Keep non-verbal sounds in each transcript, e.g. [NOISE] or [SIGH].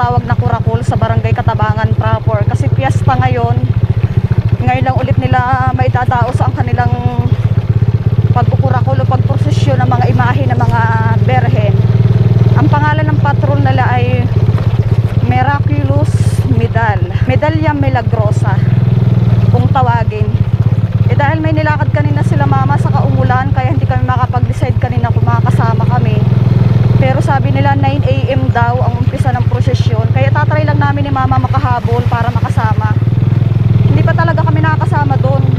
tinatawag na kurakul sa barangay Katabangan proper. Kasi piyesta ngayon. Ngayon lang ulit nila maitatao sa ang kanilang pagkukurakul o pagprosesyon ng mga imahe ng mga berhen ang pangalan ng patrol nila ay Miraculous Medal. Medalya Milagrosa kung tawagin. Eh dahil may nilakad kanina sila mama sa kaumulan kaya hindi kami makapag-decide kanina kung makakasama sabi nila 9 a.m. daw ang umpisa ng prosesyon. Kaya tatry lang namin ni Mama makahabol para makasama. Hindi pa talaga kami nakakasama doon.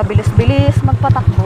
mabilis-bilis magpatakbo.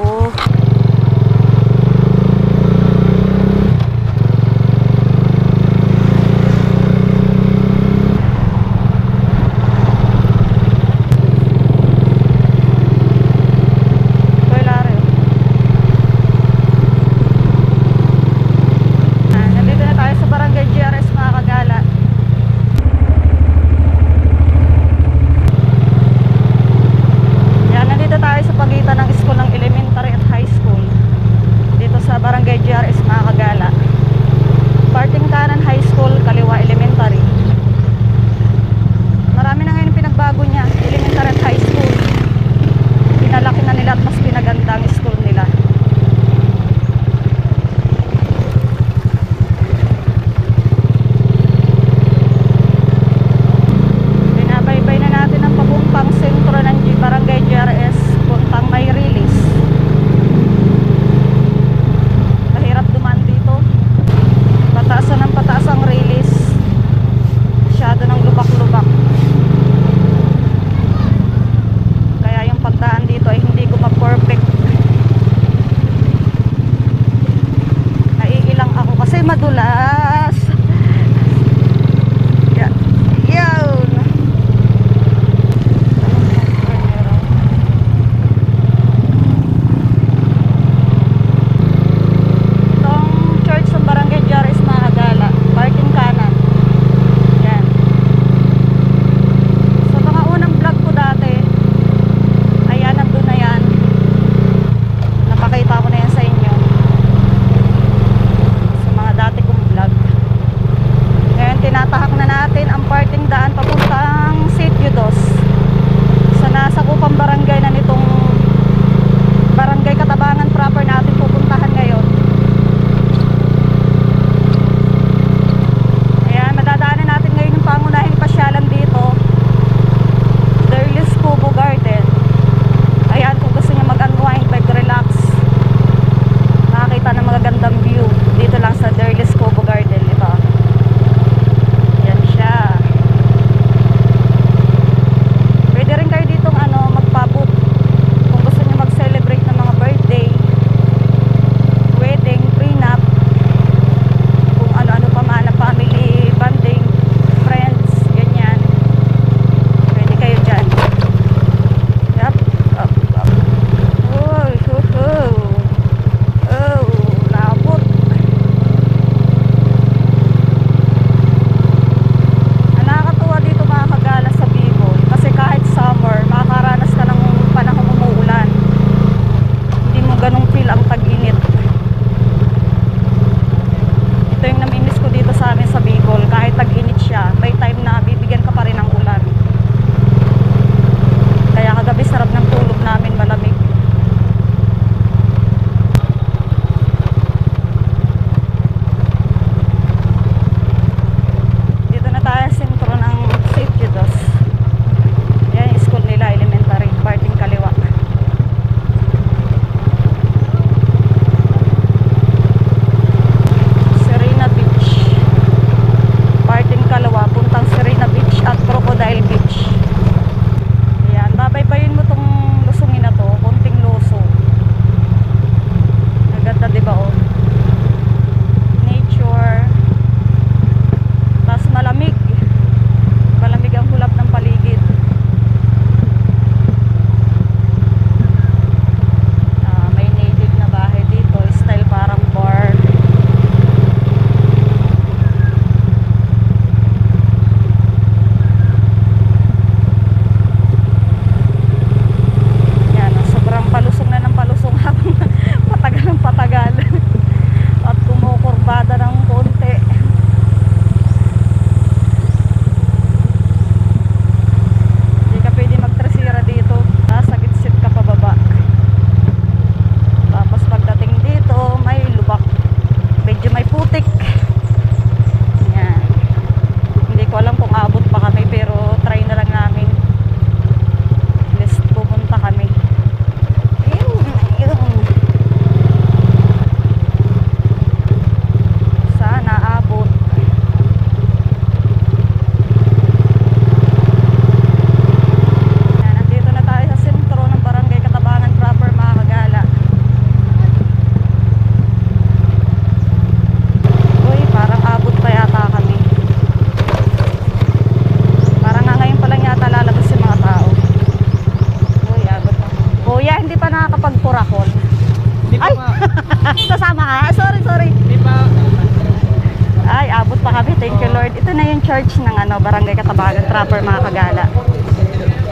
Church ng ano, Barangay Katabagan, proper mga kagala.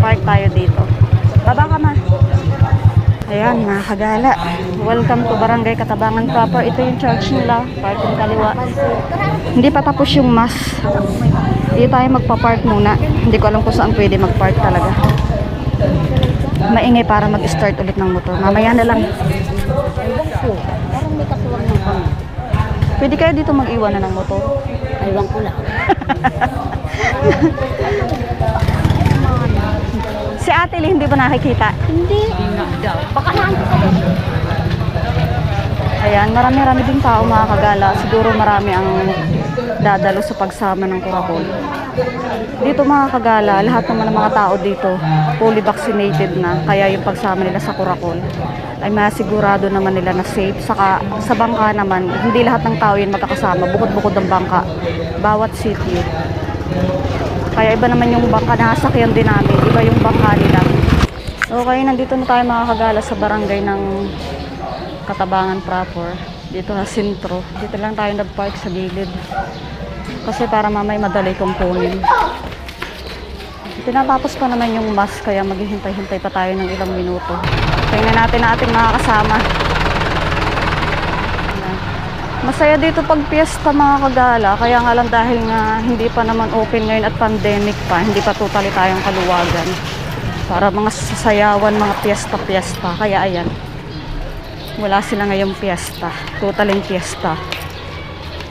Park tayo dito. Baba ka ma. Ayan, mga kagala. Welcome to Barangay Katabangan proper. Ito yung church nila. Parking kaliwa. Hindi pa tapos yung mass. Hindi tayo magpa-park muna. Hindi ko alam kung saan pwede mag-park talaga. Maingay para mag-start ulit ng motor. Mamaya na lang. Pwede kayo dito mag-iwan na ng motor. Aywan ko lang. Si Ate Lee, hindi ba nakikita? Hindi. Baka ka din. Ayan, marami-rami din tao mga kagala. Siguro marami ang dadalo sa pagsama ng Kurakol. Dito mga kagala, lahat naman ng mga tao dito fully vaccinated na. Kaya yung pagsama nila sa Kurakol ay masigurado naman nila na safe. Saka sa bangka naman, hindi lahat ng tao yun magkakasama. Bukod-bukod ng bangka. Bawat city. Kaya iba naman yung bangka na sasakyan din namin. Iba yung bangka nila. Okay, nandito na tayo mga kagala sa barangay ng Katabangan proper. Dito na sentro. Dito lang tayo nag-park sa gilid. Kasi para mamay madali kong kunin. Tinatapos pa naman yung mass kaya maghihintay-hintay pa tayo ng ilang minuto. Tingnan natin na ating mga kasama. Masaya dito pag piyesta mga kagala. Kaya nga lang dahil nga hindi pa naman open ngayon at pandemic pa, hindi pa totally tayong kaluwagan. Para mga sasayawan, mga piyesta-piyesta. Kaya ayan, wala sila ngayong piyesta. Totaling piyesta.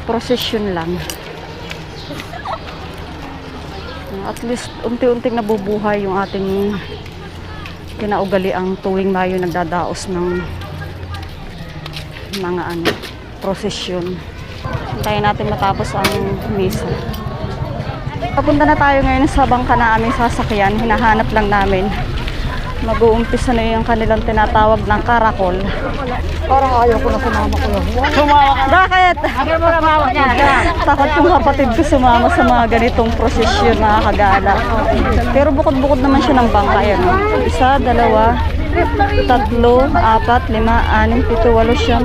Procession lang. At least unti-unting nabubuhay yung ating kinaugali ang tuwing Mayo nagdadaos ng mga ano, prosesyon. Hintayin natin matapos ang misa. Papunta na tayo ngayon sa bangka na aming sasakyan. Hinahanap lang namin. Mag-uumpisa na yung kanilang tinatawag ng karakol. Parang ayaw ko na sumama ko lang. Bakit? Ayaw mo niya. Takot yung kapatid ko sumama sa mga ganitong prosesyon na kagala. Pero bukod-bukod naman siya ng bangka. Yan. oh. Isa, dalawa, tatlo, apat, lima, anim, pito, walo, siyam.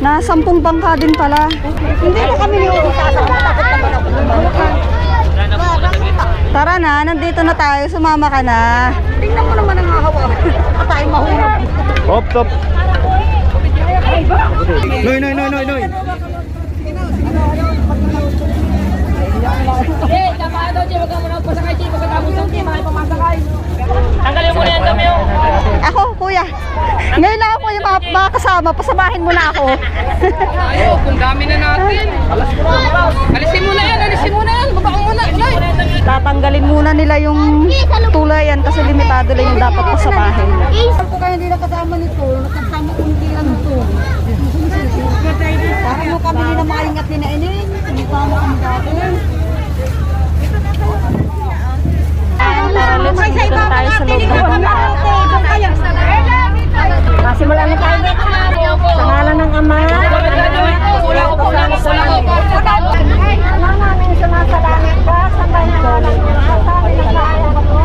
Na sampung bangka din pala. Hindi na kami Uwi sasama. Takot naman ako. Tara na, nandito na tayo. Sumama ka na. Tingnan mo naman ang hahawa. At tayo mahulog. Hop, top. Noy, noy, noy, noy, noy. Eh, tama daw, Jay. Huwag ka muna pasakay, Jay. Pagkatapos ng team, ay pamasakay. Tanggalin mo na yan kami, oh. Ako, kuya. Ngayon lang ako yung mga, mga kasama. Pasamahin mo na ako. Ayo, kung dami na natin. Alisin mo na yan, alisin mo na yan. Babaan mo na. Tatanggalin muna nila yung tulayan kasi limitado lang yung dapat pasamahin. Saan ko kaya hindi nakasama nito? Nakasama ko hindi ano to. Parang mo kami na maingat ni na inin. Sumisama kami dati. Tara, Masimula na tayo. Sa ngalan ng Ama. Ama namin sumasalangit ka sa banal ng Ama. Sa amin ang kaya ka po.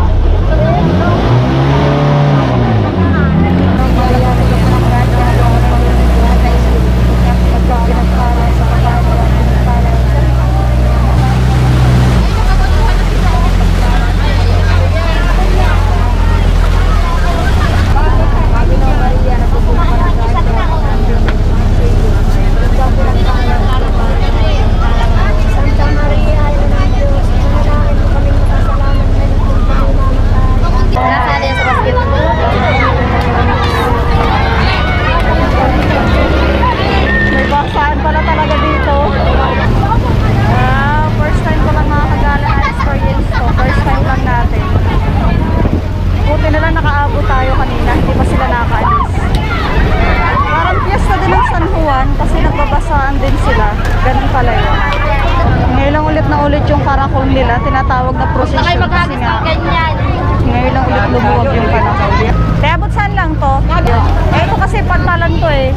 Santa Maria, ina ng Diyos, manalangin mo kami makasalamat ngayon kung tayo namatay. May baksaan pala talaga dito. Ah, first time ko lang mga kagala na experience to. First time lang natin. Buti na lang nakaabot tayo kanina. Hindi pa sila nakaalis. Parang piyesta din ng San Juan kasi nagbabasaan din sila. Ganun pala yun. Ngayon lang ulit na ulit yung karakol nila. Tinatawag na procession kasi nga. Ngayon lang ulit lumuwag yung panahon. Kaya abot saan lang to? Eh, ito kasi pantalan to eh.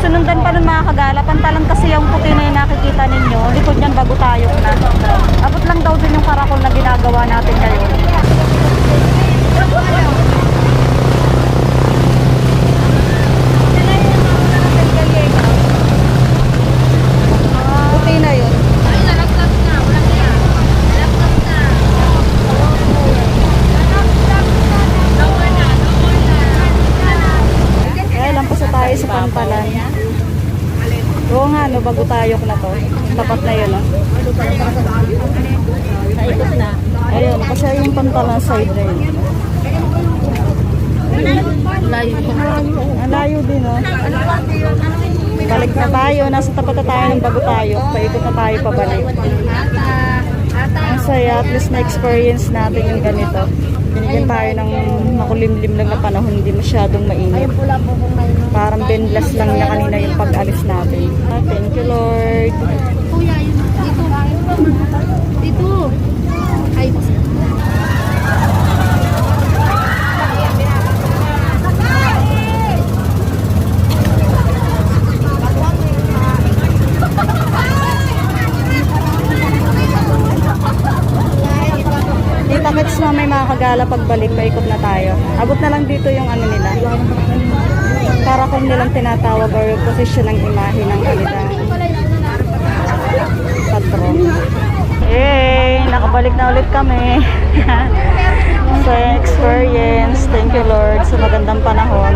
Sunundan pa nun mga kagala. Pantalan kasi yung puti na yung nakikita ninyo. Likod niyan bago tayo na. Abot lang daw din yung karakol na ginagawa natin ngayon. Puti na yun. Tapat na yun, oh. Naikot na. Ayun, kasi yung pantalan side na yun. Layo. Ang layo din, oh. Balik na tayo. Nasa tapat na tayo ng bago tayo. Paikot na tayo pabalik. Ang saya. At least na-experience natin yung ganito. Binigyan tayo ng makulimlim lang na panahon. Hindi masyadong mainit. Parang benlas lang niya kanina yung pag-alis natin. Thank you, Lord. Kuya. Dito. Dito. Ay, Tita Kets na may mga kagala pagbalik, paikot na tayo. Abot na lang dito yung ano nila. Para kung nilang tinatawag or yung posisyon ng imahe ng kanilang patron. Hey, nakabalik na ulit kami. [LAUGHS] sa experience. Thank you Lord sa magandang panahon.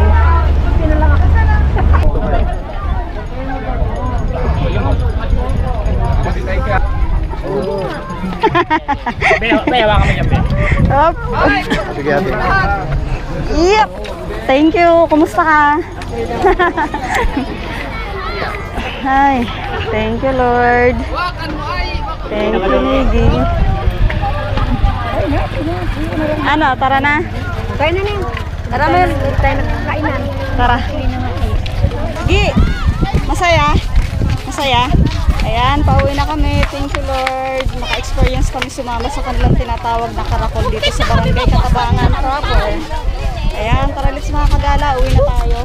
Up. Sige ate. Yep. Thank you. Kumusta ka? Hi. Thank you, Lord. Mo. Thank you, Miggy. Ano, tara na. Kaya na nin. Tara, Mel. Tayo na kainan. Tara. Gi, masaya? Masaya? Ayan, pauwi na kami. Thank you, Lord. Naka-experience kami sumama sa kanilang tinatawag na karakol dito sa Barangay Katabangan proper. Ayan, tara let's mga kagala. Uwi na tayo.